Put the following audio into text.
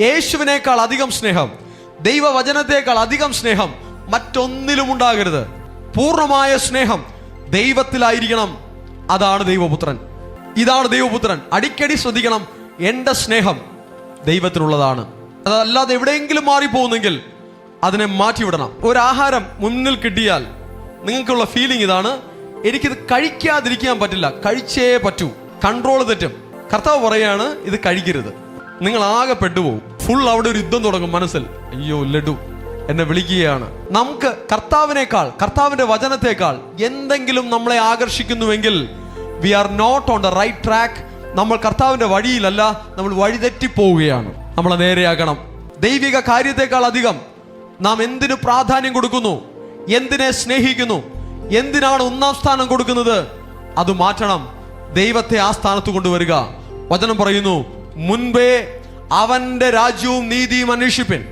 യേശുവിനേക്കാൾ അധികം സ്നേഹം ദൈവവചനത്തെക്കാൾ അധികം സ്നേഹം മറ്റൊന്നിലും ഉണ്ടാകരുത്. പൂർണമായ സ്നേഹം ദൈവത്തിലായിരിക്കണം. അതാണ് ദൈവപുത്രൻ. ഇതാണ് ദൈവപുത്രൻ. അടിക്കടി ശ്രദ്ധിക്കണം എന്റെ സ്നേഹം ദൈവത്തിനുള്ളതാണ് അതല്ലാതെ എവിടെയെങ്കിലും മാറിപ്പോകുന്നെങ്കിൽ അതിനെ മാറ്റിവിടണം. ഒരു ആഹാരം മുന്നിൽ കിട്ടിയാൽ നിങ്ങൾക്കുള്ള ഫീലിംഗ് ഇതാണ് എനിക്കിത് കഴിക്കാതിരിക്കാൻ പറ്റില്ല. കഴിച്ചേ പറ്റൂ. കൺട്രോൾ തെറ്റും. കർത്താവ് പറയാണ് ഇത് കഴിക്കരുത്. നിങ്ങൾ ആകെ പെട്ടുപോകും ഫുൾ അവിടെ ഒരു യുദ്ധം തുടങ്ങും മനസ്സിൽ. അയ്യോ ലഡു. എന്നെ വിളിക്കുകയാണ്. നമുക്ക് കർത്താവിനേക്കാൾ കർത്താവിന്റെ വചനത്തെക്കാൾ എന്തെങ്കിലും നമ്മളെ ആകർഷിക്കുന്നുവെങ്കിൽ we are not on the right track നമ്മൾ കർത്താവിന്റെ വഴിയിലല്ല നമ്മൾ വഴിതെറ്റി പോവുകയാണ് നമ്മളെ നേരെയാക്കണം ദൈവിക കാര്യത്തെക്കാൾ അധികം നാം എന്തിനു പ്രാധാന്യം കൊടുക്കുന്നു? എന്തിനെ സ്നേഹിക്കുന്നു? എന്തിനാണ് ഒന്നാം സ്ഥാനം കൊടുക്കുന്നത്? അത് മാറ്റണം. ദൈവത്തെ ആ സ്ഥാനത്ത് കൊണ്ടുവരിക. വചനം പറയുന്നു മുൻപേ അവന്റെ രാജ്യവും നീതിയും അന്വേഷിപ്പിൻ.